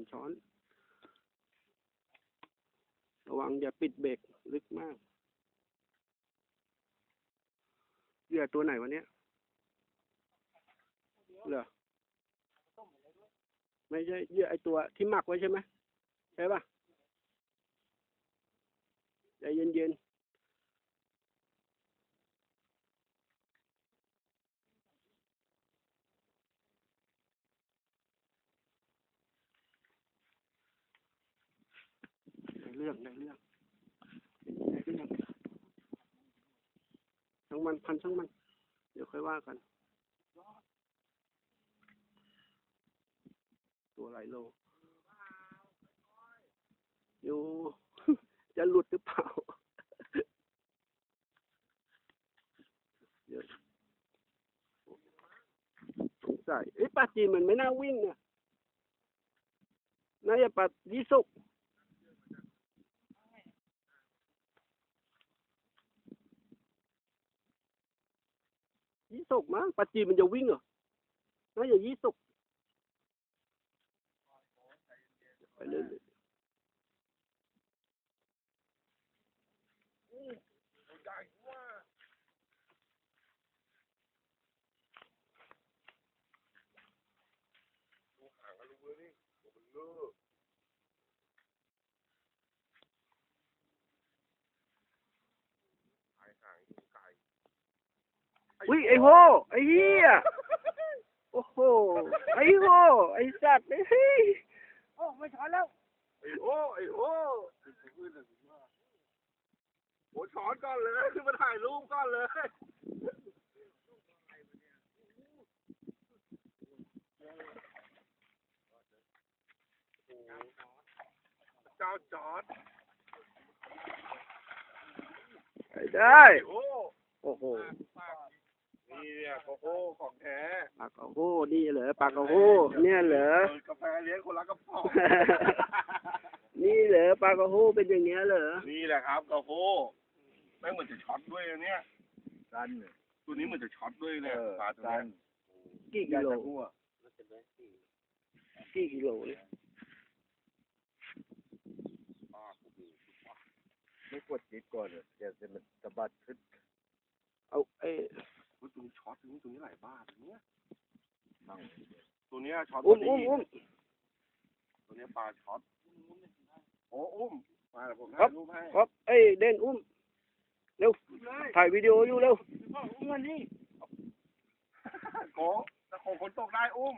นช้อน ระวังอย่าปิดเบรกลึกมากเหยื่อตัวไหนวะเนี้เหรอไม่ใช่เหยื่อไอตัวที่หมักไว้ใช่ไหมใช่ปะใจเย็นๆใน เรื่องในเรื่องในเรื่องทั้งมันพันทั้งมัน เดี๋ยวค่อยว่ากัน ตัวหลโลอยู่จะหลุดหรือเปล่าเดี๋ยวสงสัยเอ้ปลาจีนมันไม่น่าวิ่งนะน่าจะปลายี่สุก สุกมั้งปลาจีนมันจะวิ่งเหรอน่าจะยี่สุกไปเรื่อย อุ้ยไอ้โหไอ้เหี้ยโอ้โหไอ้โหไอ้สัตว์เฮ้ยโอ้ไม่ช้อนแล้วไอ้โอ้ไอ้โอ้โหช้อนก่อนเลยขึ้นมาถ่ายรูปก่อนเลยเจ้าจอดไปได้ไอ้โอ้โอ้โห นี่เนี่ยโกโก้ของแท้ปากกระโหนี่เหรอปากกระโหเนี่ยเหรอ กาแฟเลี้ยงคนละกระป๋อง นี่เหรอปลากระโหเป็นอย่างเงี้ยเหรอ นี่แหละครับโกโก้แม่งเหมือนจะช็อตด้วยนะเนี่ยดันตัวนี้เหมือนจะช็อตด้วยเนี่ยปลาตัวนี้กี่กิโลกี่กิโลเนี่ยไม่กดจิตก่อนเลยเดี๋ยวจะมันสะบัดขึ้นเอาเอ้ย อุ๊ยตัวนี้ช็อตตัวนี้ตัวนี้หลายบ้าตัวเนี้ยตัวเนี้ยช็อตอุ้มพอุ้มดีอุ้มตัวเนี้ยปลาช็อตโอ้อุ้มมาเดี๋ยวผมครัถ่าบยรูปให้ครับเอ้ยเด่นอุ้มเร็วถ่ายวิดีโออยู่เร็วโกตะโกนคนตกได้อุ้ม